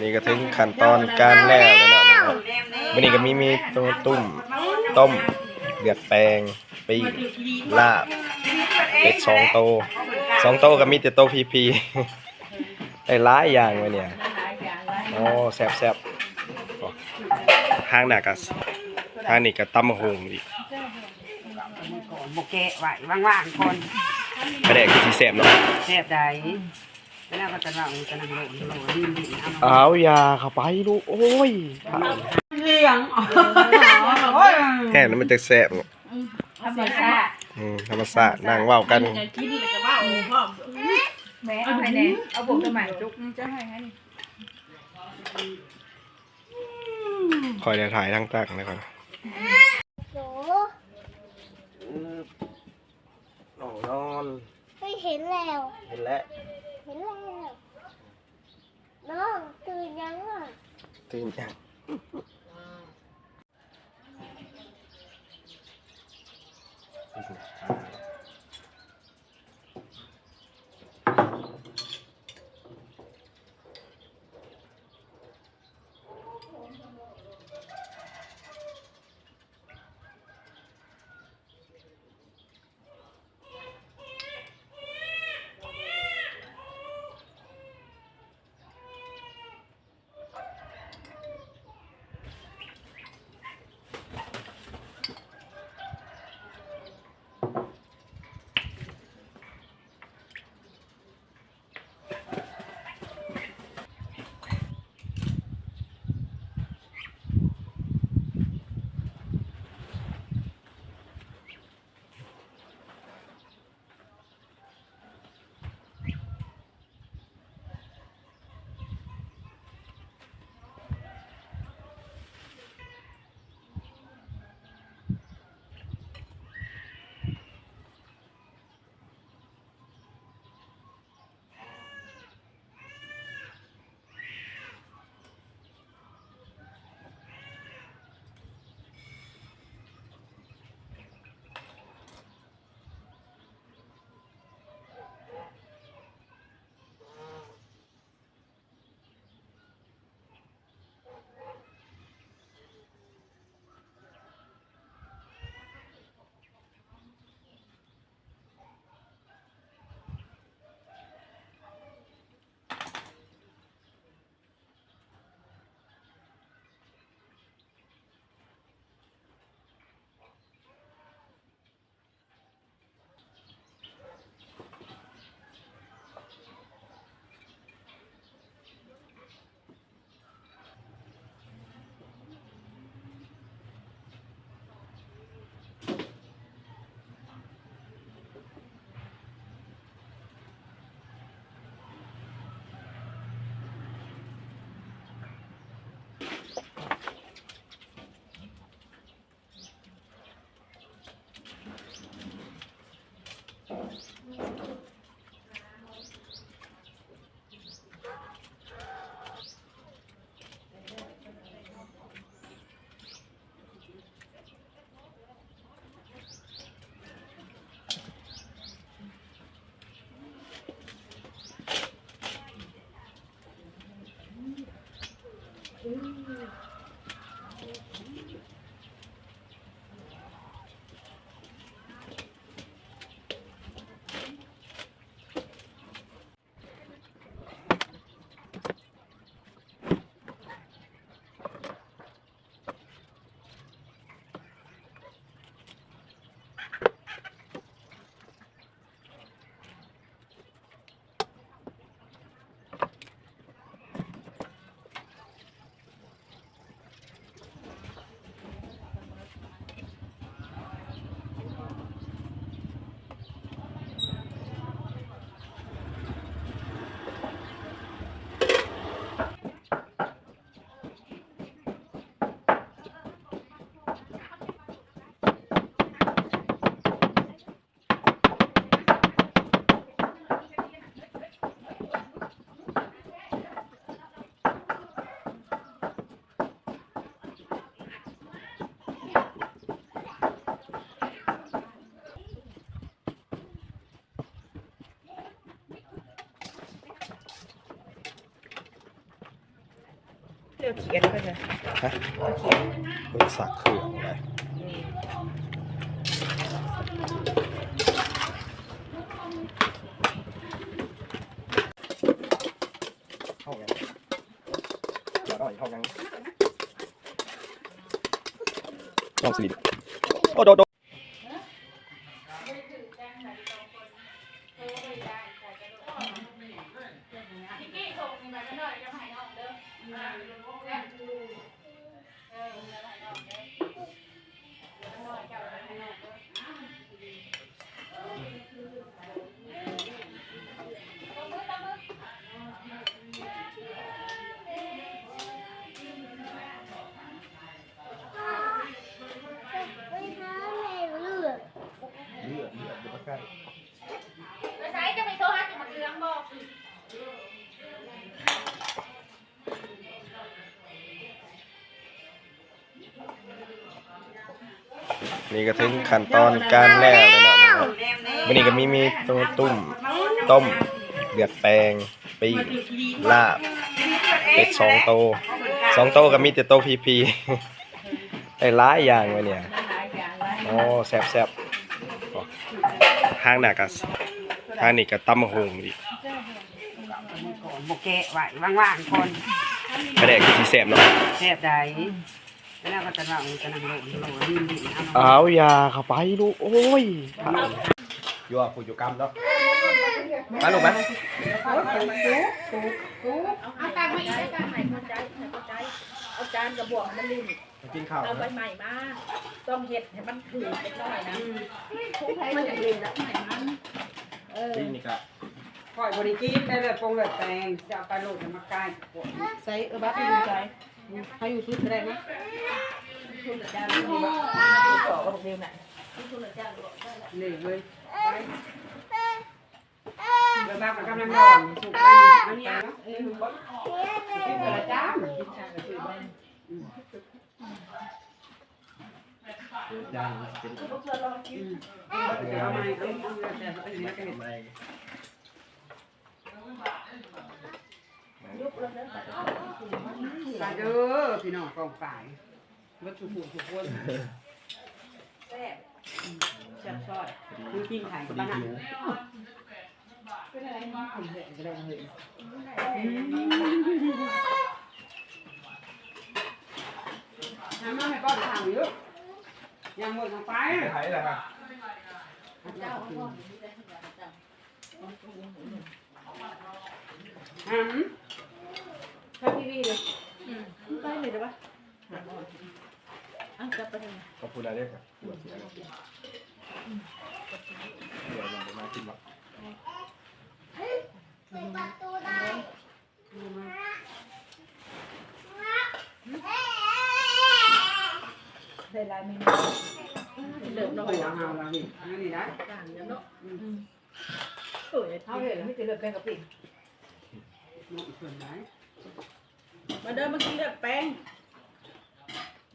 นี่ก็ถึงขั้นตอนการแล้วแล้วเนาะนะครับวันนี้ก็มีมีตัวตุ้มต้มเดือดแปลงปีลาบเป็ดสองโตวสองโตวก็มีแต่โตวพีพีได้หลายอย่างวะเนี่ยโอ้แซ่บแซ่บๆโอ้ทางหนักกับทางนี้ก็ตำมะฮงอีกก่อนบกแกะไว้ว่างๆก่อนกระแดกที่สีแซ่บเนาะแซ่บใด แล้วก็จะว่าจะนั่งโหลดโหลดดิ้นดิ้นเอาเอายาเข้าไปลูกโอ้ยเลี้ยงโอ้ยแค่นั้นมันจะแซ่บเนอะธรรมชาติอืมธรรมศาตร์นั่งเว้ากันกินแล้วก็ว่าโอ้พ่อแม่เอาให้แน่เอาบุกสมัยจุกจะให้ให้นี่คอยเดี๋ยวถ่ายทั้งตั้งเลยก่อนหนูนอนนอนไม่เห็นแล้ว เห็นแล้ว thế lên nó à. tươi nhắn à. Tươi nhắn. Thank you. 嗯。 เขียนก็จะฮะเป็นสักเครื่องไงห้องยังเดี๋ยวเราอีกห้องยังห้องสลิดโอ้โดด โนี่ก็ถึงขั้นตอนการแล้วแล้วเนาะนะครับวันนี้ก็มีมีต้มตุ้มต้มเดือดแปลงปีกลาบเป็ดสองโตสองโตก็มีแต่โตพีพีได้หลายอย่างเลยเนี่ยอ๋อแซ่บแซ่บอ๋อห้างหนักอะห้างนี่ก็ตำมะฮงดิก่อนโบแกะไว้ว่างๆคนกระแดกที่แซ่บเนาะแซ่บใด แล้วก็จะว่ามันจะนั่งโหลดโหลดดินดินเอาเอายาเข้าไปลูกโอ้ยอยู่อะผู้อยู่กรรมเนาะมาลูกมาเอาตังมาอีกได้ตังใหม่เข้าใจเข้าใจเอาจานกระบอกมันลิ่มมากินข้าวเอาใบนะใหม่มาต้องเห็ดให้มันถือเล็กน้อยนะทุกไทยมันจะลิ่มแล้วใหม่มันเออปีนี่ก็ปล่อยบริกีได้เลยปรุงเลยแตงจะเอาไปโหลดมาใกล้ปวดใส่เออบ้าไปดูใจ ให้อยู่ชุดก็ได้ไหมชุดจานนี้บ้าต่อกับเดียวน่ะชุดจานนี่เลยเดี๋ยวบ้ามันกำลังร้อนสุกไปอันนี้เนาะเออเป็นกระจ้ามย่างเป็นเดี๋ยวเอามาเอาเอาแต่เอาอย่างนี้ก็เห็น ไม่ไปเด้อพี่น้องกองฝ่ายวัตถุผู้ทุกคนแซ่บแซ่บซอยคือกินไข่พอบ้าดีนหิวทำมาให้ก้อนทำเยอะยังหมดลงไปไทยแหละครับฮะ ถ้าพี่วีเลยไปเลยได้ปะอะจับไปเลยขอบคุณอะไรด้วยครับปวดเสียแล้วเดี๋ยวเรามากินหรอกปิดประตูได้ได้ลายเมนูเดิมหน่อยโอ้ยนะเอาละนี่อันนี้ได้ต่างเนาะเออเขาเห็นไม่จะเลือกแป้งกับปิ่งน้องส่วนไหน มาเดินเมากินเลือกแป้ง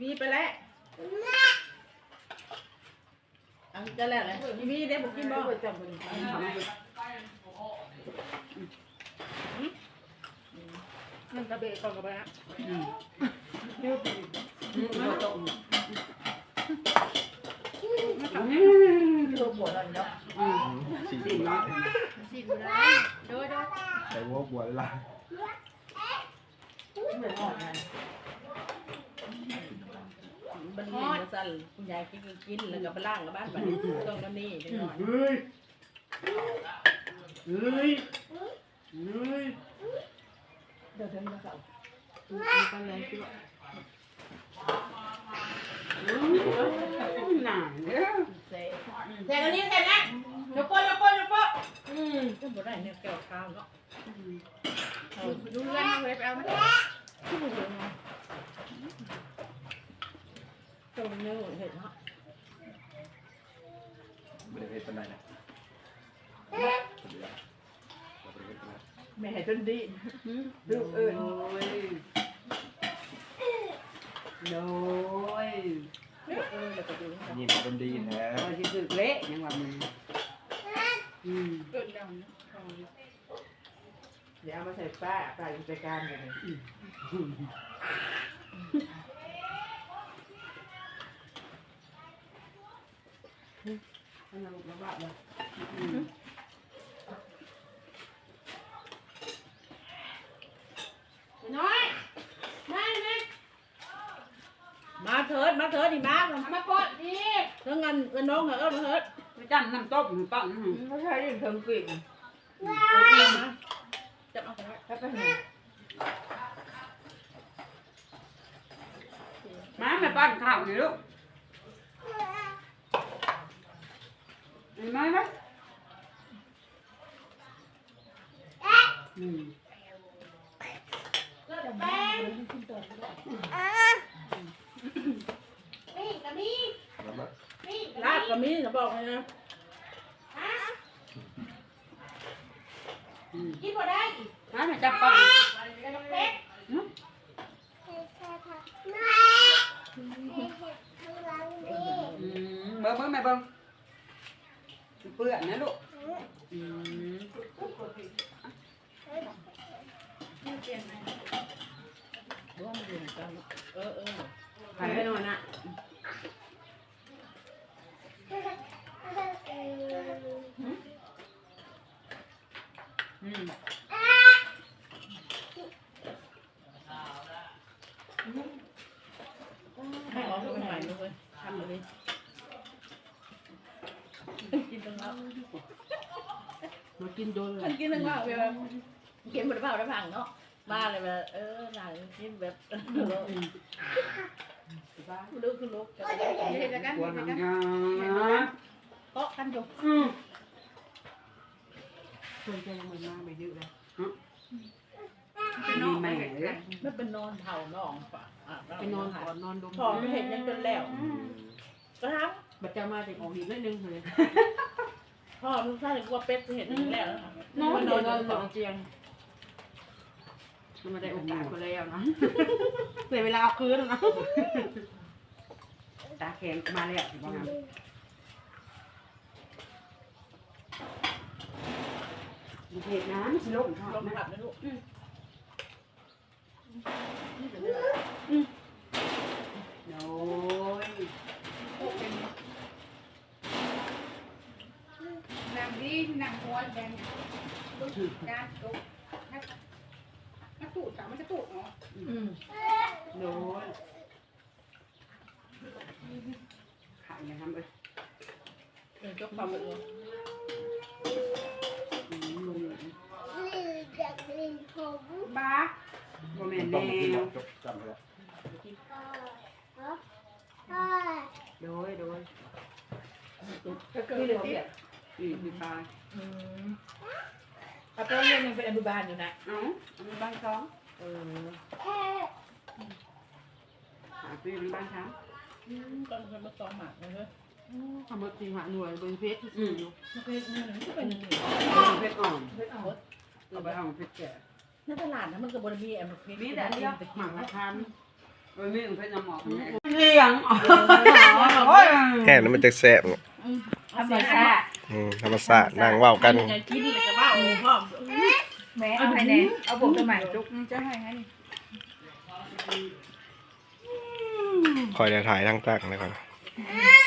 มีไปแล้วเอาจะแล้วเลยมีเดี๋ยวผมกินบ่จับมือนั่นกระเบะก่อนกระเบะอืมอืมบ่ตกอืมตัวปวดอะไรเนาะสี่สิสิบเนะสิบเลยโดยโดยใส่วัวบวชละ เหมือนหอดนะบันนี้มาสั่นคุณยายกินกินแล้วก็ไปล่างกับบ้านไปต้องกันนี่จังหน่อยเฮ้ยเฮ้ยเฮ้ยเดี๋ยวเดินมาเสากันเลยคือว่าอืมหนาเด้อเซ่แต่กันนี้เสร็จแล้วยกโป้ยกโป้ยกโป้อืมก็บ่ได้เนี่ยแก้วข้าวเนาะดูเรื่องเอาไว้ไปเอา ไหมตรงนี้เห็นเนาะบริเวณตรงไหนนะแม่จนดีดูเอิญโดยโดยเออแล้วก็ดูนี่มันเป็นดีนะโดยที่สึกเละยังว่ามันอืมเกินดัง โดี๋ยวเอามาใส่ป้าป้าอยู่ใจกลางกันเลยให้เราลุกแล้วบ้าเลยน้อยมาไหมมาเถิดมาเถิดดิมามาปดดิเรื่องเงินเงินน้องเหรอเออมาเถิดไปจำน้ำต้มปั้งเขาใช้เรื่องเทิงกลิ่น จับเอาไปไว้แล้วก็เห็นมาแม่ปั้นข้าวนี่ลูกเห็นไหมไหมอืมเลิกแป้งนี่กับนี่นี่ลาบกับมีจะบอกเลยนะ อืม กินพอได้มาแม่จับปั้นแล้วก็เป๊กอืมเบิ้งเบิ้งแม่เบิ้งเปื่อนนะลูกอืมร่วมดื่มกันเออเออหันไปหน่อยนะอืม ให้ออกไปใหม่เลยทำเลยกินตรงนั้น มา กินโดนเลมัยนกินตรงนั้นแบบเขียนบทเปล่าได้พังเนาะมาเลยแบบเออหลังกินแบบอืมบ้าลูกคือลูกจะเห็นกันกลัวเห็นหนักันงยาเกาะกันอยู่อืมคนจะยังมันมาไม่เยอะเลยมีแม่เลยไม่เป็นนอนเผาน้องปะไปนอนก่อนนอนดมพอไม่เห็นยังจนแล้วก็ทบัดจะมาแต่ออกอีกนิดนึงเลยำ พ่อทุกท่านกลัวเป็ดเห็นแล้วนอนนอนนอนนอนเตียงมันมาได้โอกาสมาแล้วนะเสียเวลาเอาคืนแล้วนะตาแข็งมาแล้วสิบ้างเหตุน้ำมันสิลงทอดลมนะผัดนะลูกโอ้ย นางดีนางหัวแดง ตุ๊กการตุ๊กนักตูดสาวมันจะตูดเนาะอืมโดนขายนะครับเอ้ยเออยกความเป็นตัวอืมลุงบ้าบ่แม่นแนวโดยโดยก็เกิดนี่เหลือที่เปียกอืมมีปลาอืม อาเปิ้ลเรียนยังเป็นอนุบาลอยู่นะเอ้าอันนี้บ้านสองเออหาซื้อในบ้านช้างตอนเป็นมาซ้อมหมากเลยเฮ้ยทำมาตีหาหน่วยบนเพชรอืมมันเป็นนี่มันก็เป็นนี่เพชรอ่อนเฮ้ยเอาเอาไปเอาเพชรแก่ในตลาดนะมันก็บริมีแอมเพชรมีแต่เดียวตะหกี้มักนะราคาบนมีเพชรน้ำหมอกเลี้ยงโอ้ยแห้งแล้วมันจะแซ่บธรรมชาติ อืมธรรมศาสตร์นั่งเว้ากันไงกินเลยก็ว่าโอ้พ่อแม่เอาให้แน่เอาผมตัวใหม่จุกจะให้ให้คอยจะถ่ายทั้งตั้งนะครับอ